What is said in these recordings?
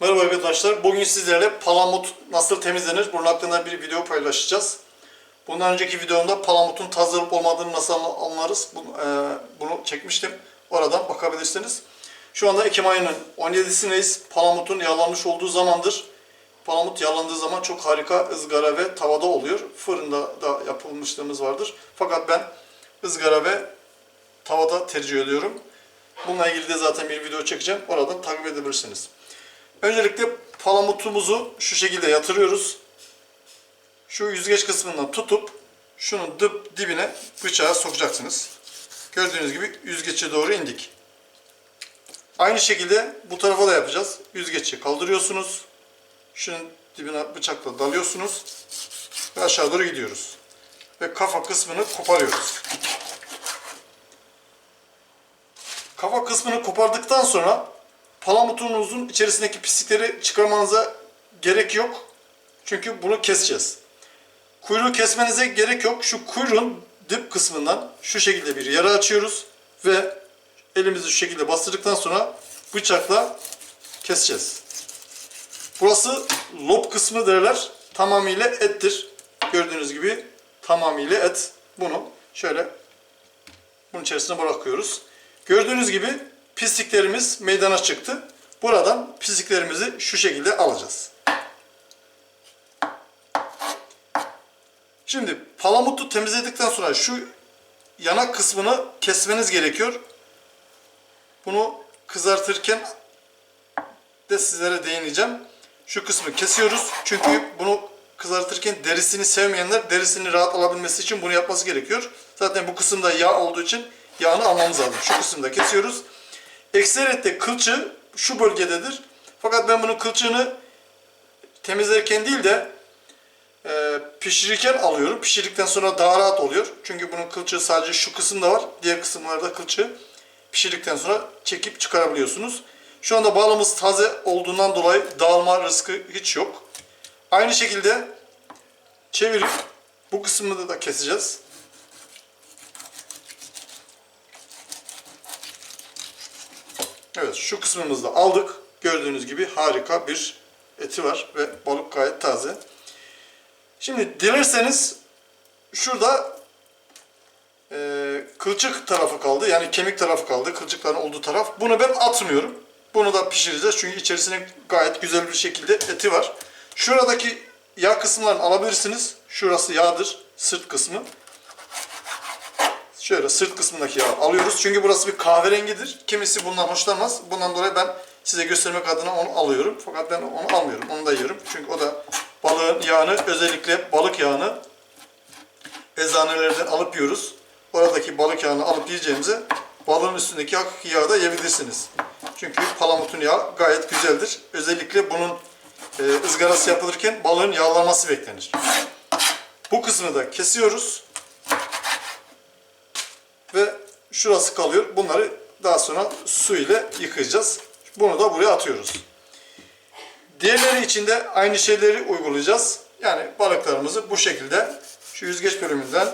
Merhaba arkadaşlar. Bugün sizlerle palamut nasıl temizlenir bunun hakkında bir video paylaşacağız. Bundan önceki videomda palamutun taze olup olmadığını nasıl anlarız bunu, e, bunu çekmiştim. Oradan bakabilirsiniz. Şu anda Ekim ayının 17'sindeyiz. Palamutun yağlanmış olduğu zamandır. Palamut yağlandığı zaman çok harika ızgara ve tavada oluyor. Fırında da yapılmışlığımız vardır. Fakat ben ızgara ve tavada tercih ediyorum. Bununla ilgili de zaten bir video çekeceğim. Oradan takip edebilirsiniz. Öncelikle palamutumuzu şu şekilde yatırıyoruz. Şu yüzgeç kısmından tutup şunun dip, dibine bıçağı sokacaksınız. Gördüğünüz gibi yüzgeçe doğru indik. Aynı şekilde bu tarafa da yapacağız. Yüzgeci kaldırıyorsunuz. Şunun dibine bıçakla dalıyorsunuz. Ve aşağı doğru gidiyoruz. Ve kafa kısmını koparıyoruz. Kafa kısmını kopardıktan sonra palamutunuzun içerisindeki pislikleri çıkarmanıza gerek yok. Çünkü bunu keseceğiz. Kuyruğu kesmenize gerek yok. Şu kuyruğun dip kısmından şu şekilde bir yara açıyoruz ve elimizi şu şekilde bastırdıktan sonra bıçakla keseceğiz. Burası lob kısmı derler. Tamamıyla ettir. Gördüğünüz gibi tamamıyla et. Bunu şöyle bunun içerisine bırakıyoruz. Gördüğünüz gibi pisliklerimiz meydana çıktı. Buradan pisliklerimizi şu şekilde alacağız. Şimdi palamutu temizledikten sonra şu yanak kısmını kesmeniz gerekiyor. Bunu kızartırken de sizlere değineceğim. Şu kısmı kesiyoruz. Çünkü bunu kızartırken derisini sevmeyenler derisini rahat alabilmesi için bunu yapması gerekiyor. Zaten bu kısımda yağ olduğu için yağını almamız lazım. Şu kısımda kesiyoruz. Ekseriyette kılçığı şu bölgededir. Fakat ben bunun kılçığını temizlerken değil de e, pişirirken alıyorum. Pişirdikten sonra daha rahat oluyor. Çünkü bunun kılçığı sadece şu kısımda var. Diğer kısımlarda kılçığı pişirdikten sonra çekip çıkarabiliyorsunuz. Şu anda balımız taze olduğundan dolayı dağılma riski hiç yok. Aynı şekilde çevirip bu kısmını da keseceğiz. Evet şu kısmımızı da aldık. Gördüğünüz gibi harika bir eti var ve balık gayet taze. Şimdi dilerseniz şurada e, kılçık tarafı kaldı. Yani kemik tarafı kaldı. Kılçıkların olduğu taraf. Bunu ben atmıyorum. Bunu da pişireceğiz. Çünkü içerisine gayet güzel bir şekilde eti var. Şuradaki yağ kısımlarını alabilirsiniz. Şurası yağdır. Sırt kısmı. Şöyle sırt kısmındaki yağı alıyoruz. Çünkü burası bir kahverengidir. Kimisi bundan hoşlanmaz. Bundan dolayı ben size göstermek adına onu alıyorum. Fakat ben onu almıyorum. Onu da yiyorum. Çünkü o da balığın yağını özellikle balık yağını eczanelerden alıp yiyoruz. Oradaki balık yağını alıp yiyeceğimize balığın üstündeki hakiki yağı da yiyebilirsiniz. Çünkü palamutun yağı gayet güzeldir. Özellikle bunun e, ızgarası yapılırken balığın yağlanması beklenir. Bu kısmı da kesiyoruz. Ve şurası kalıyor. Bunları daha sonra su ile yıkayacağız. Bunu da buraya atıyoruz. Diğerleri için de aynı şeyleri uygulayacağız. Yani balıklarımızı bu şekilde şu yüzgeç bölümünden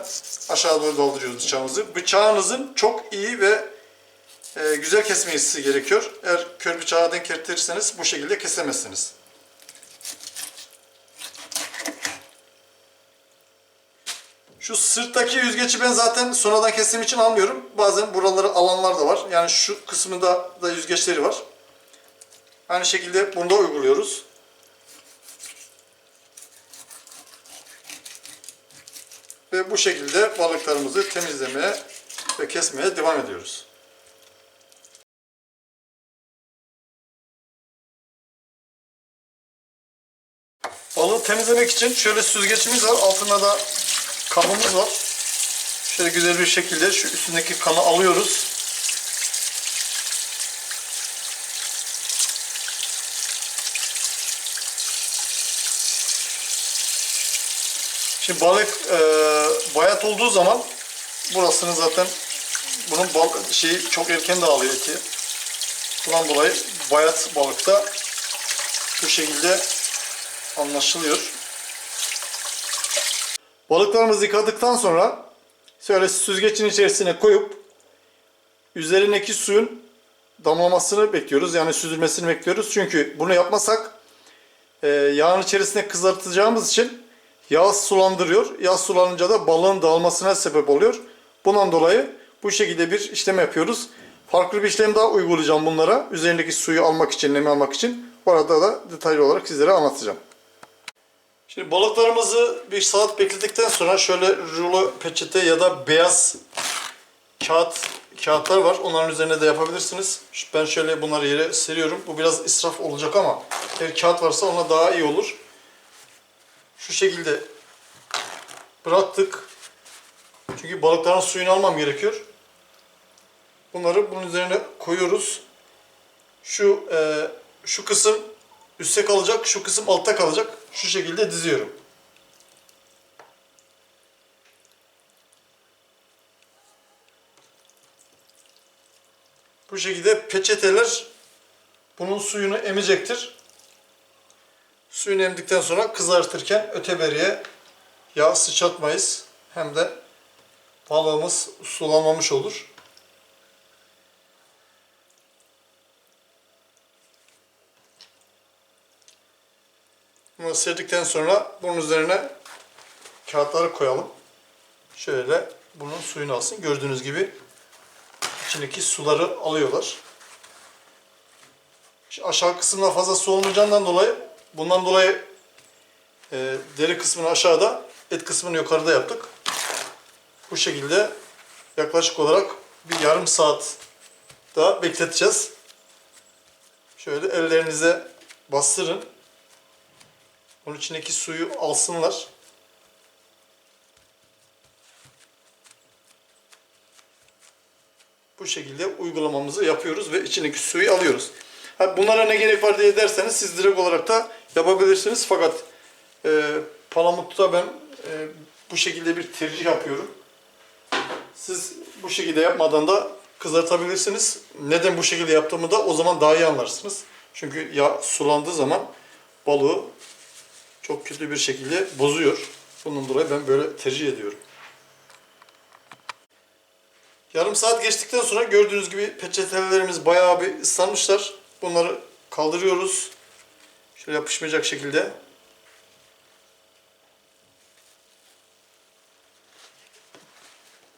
aşağı doğru daldırıyoruz bıçağımızı. Bıçağınızın çok iyi ve e, güzel kesmesi gerekiyor. Eğer kör bıçağı denk getirirseniz bu şekilde kesemezsiniz. Şu sırttaki yüzgeci ben zaten sonradan kestiğim için almıyorum. Bazen buraları alanlar da var. Yani şu kısmında da yüzgeçleri var. Aynı şekilde bunu da uyguluyoruz. Ve bu şekilde balıklarımızı temizlemeye ve kesmeye devam ediyoruz. Balığı temizlemek için şöyle süzgecimiz var. Altında da kabımız var. Şöyle güzel bir şekilde şu üstündeki kanı alıyoruz. Şimdi balık e, bayat olduğu zaman burasını zaten bunun bal şeyi çok erken dağılıyor eti. Bundan dolayı bayat balıkta bu şekilde anlaşılıyor. Balıklarımızı yıkadıktan sonra şöyle süzgecin içerisine koyup üzerindeki suyun damlamasını bekliyoruz. Yani süzülmesini bekliyoruz. Çünkü bunu yapmasak e, yağın içerisine kızartacağımız için yağ sulandırıyor. Yağ sulanınca da balığın dağılmasına sebep oluyor. Bundan dolayı bu şekilde bir işlem yapıyoruz. Farklı bir işlem daha uygulayacağım bunlara. Üzerindeki suyu almak için, nemi almak için. Orada da detaylı olarak sizlere anlatacağım. Şimdi balıklarımızı bir saat bekledikten sonra şöyle rulo peçete ya da beyaz kağıt kağıtlar var. Onların üzerine de yapabilirsiniz. Ben şöyle bunları yere seriyorum. Bu biraz israf olacak ama eğer kağıt varsa ona daha iyi olur. Şu şekilde bıraktık. Çünkü balıkların suyunu almam gerekiyor. Bunları bunun üzerine koyuyoruz. Şu e, şu kısım üstte kalacak, şu kısım altta kalacak. Şu şekilde diziyorum. Bu şekilde peçeteler bunun suyunu emecektir. Suyunu emdikten sonra kızartırken öteberiye yağ sıçratmayız. Hem de balığımız sulanmamış olur. Bunu serdikten sonra bunun üzerine kağıtları koyalım. Şöyle bunun suyunu alsın. Gördüğünüz gibi içindeki suları alıyorlar. Şu aşağı kısımda fazla su olmayacağından dolayı bundan dolayı e, deri kısmını aşağıda, et kısmını yukarıda yaptık. Bu şekilde yaklaşık olarak bir yarım saat daha bekleteceğiz. Şöyle ellerinize bastırın. Onun içindeki suyu alsınlar. Bu şekilde uygulamamızı yapıyoruz ve içindeki suyu alıyoruz. Bunlara ne gerek var diye derseniz siz direkt olarak da yapabilirsiniz. Fakat e, palamutta ben e, bu şekilde bir tercih yapıyorum. Siz bu şekilde yapmadan da kızartabilirsiniz. Neden bu şekilde yaptığımı da o zaman daha iyi anlarsınız. Çünkü yağ sulandığı zaman balığı çok kötü bir şekilde bozuyor. Bunun dolayı ben böyle tercih ediyorum. Yarım saat geçtikten sonra gördüğünüz gibi peçetelerimiz bayağı bir ıslanmışlar. Bunları kaldırıyoruz. Şöyle yapışmayacak şekilde.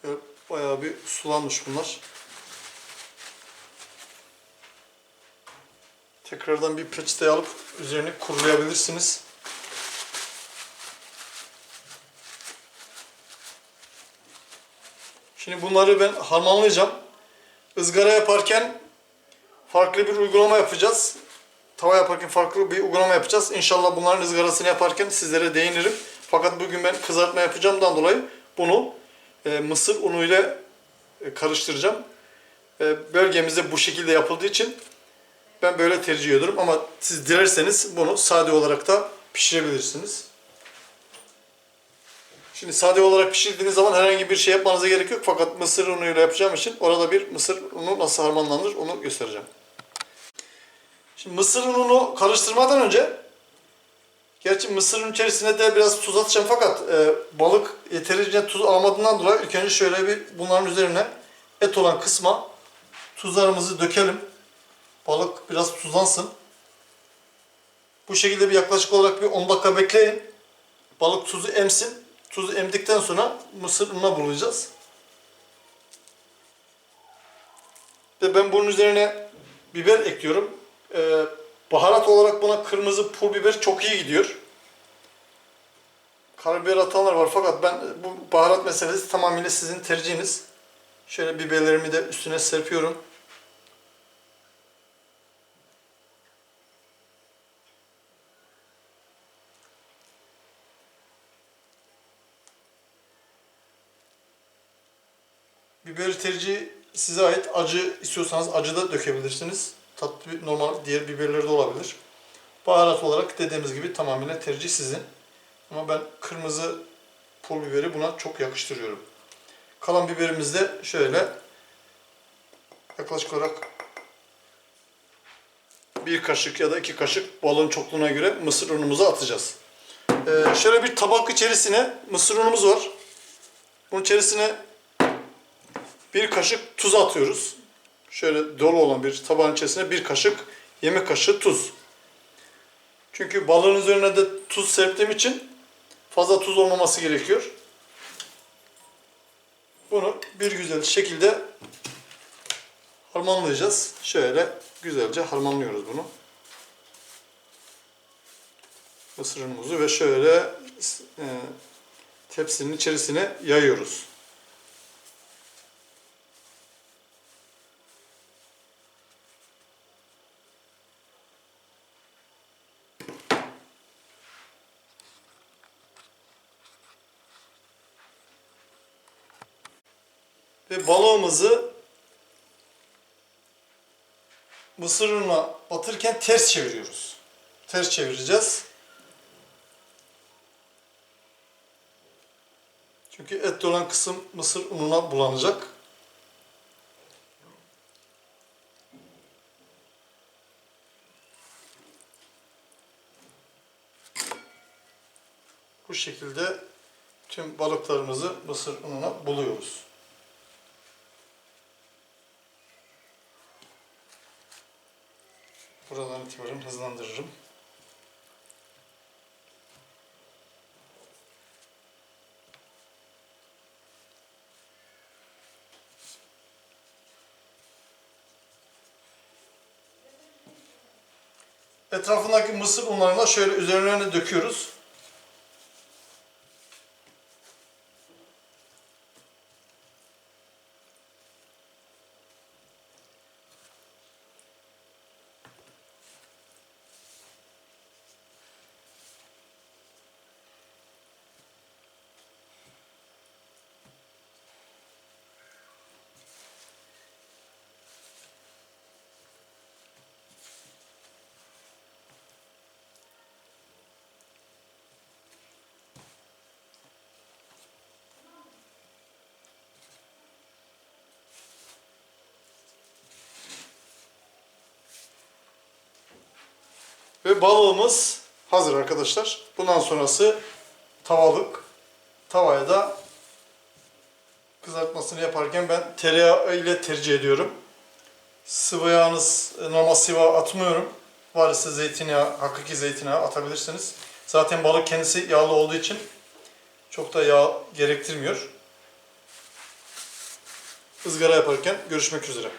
Böyle bayağı bir sulanmış bunlar. Tekrardan bir peçete alıp üzerini kurulayabilirsiniz. Şimdi bunları ben harmanlayacağım. Izgara yaparken farklı bir uygulama yapacağız. Tava yaparken farklı bir uygulama yapacağız. İnşallah bunların ızgarasını yaparken sizlere değinirim. Fakat bugün ben kızartma yapacağımdan dolayı bunu e, mısır unu ile e, karıştıracağım. E, bölgemizde bu şekilde yapıldığı için ben böyle tercih ediyorum. Ama siz dilerseniz bunu sade olarak da pişirebilirsiniz. Şimdi sade olarak pişirdiğiniz zaman herhangi bir şey yapmanıza gerek yok. Fakat mısır unuyla yapacağım için orada bir mısır unu nasıl harmanlanır onu göstereceğim. Şimdi mısır ununu karıştırmadan önce gerçi mısırın içerisine de biraz tuz atacağım fakat e, balık yeterince tuz almadığından dolayı ilk önce şöyle bir bunların üzerine et olan kısma tuzlarımızı dökelim. Balık biraz tuzlansın. Bu şekilde bir yaklaşık olarak bir 10 dakika bekleyin. Balık tuzu emsin. Tuzu emdikten sonra mısır ununa bulayacağız. Ve ben bunun üzerine biber ekliyorum. Ee, baharat olarak buna kırmızı pul biber çok iyi gidiyor. Karabiber atanlar var fakat ben bu baharat meselesi tamamıyla sizin tercihiniz. Şöyle biberlerimi de üstüne serpiyorum. Tercihi size ait. Acı istiyorsanız acı da dökebilirsiniz. Tatlı normal diğer biberler de olabilir. Baharat olarak dediğimiz gibi tamamıyla tercih sizin. Ama ben kırmızı pul biberi buna çok yakıştırıyorum. Kalan biberimizi de şöyle yaklaşık olarak bir kaşık ya da iki kaşık balığın çokluğuna göre mısır unumuzu atacağız. Ee, şöyle bir tabak içerisine mısır unumuz var. Bunun içerisine bir kaşık tuz atıyoruz. şöyle dolu olan bir tabağın içerisine bir kaşık yemek kaşığı tuz. Çünkü balığın üzerine de tuz serptiğim için fazla tuz olmaması gerekiyor. Bunu bir güzel şekilde harmanlayacağız. Şöyle güzelce harmanlıyoruz bunu. Mısır unumuzu ve şöyle e, tepsinin içerisine yayıyoruz. Balığımızı mısır ununa batırırken ters çeviriyoruz. Ters çevireceğiz. Çünkü et olan kısım mısır ununa bulanacak. Bu şekilde tüm balıklarımızı mısır ununa buluyoruz. Buradan itibaren hızlandırırım. Etrafındaki mısır unlarını şöyle üzerlerine döküyoruz. Ve balığımız hazır arkadaşlar. Bundan sonrası tavalık. Tavaya da kızartmasını yaparken ben tereyağı ile tercih ediyorum. Sıvı yağınız e, normal sıvı atmıyorum. Var ise zeytinyağı, hakiki zeytinyağı atabilirsiniz. Zaten balık kendisi yağlı olduğu için çok da yağ gerektirmiyor. Izgara yaparken görüşmek üzere.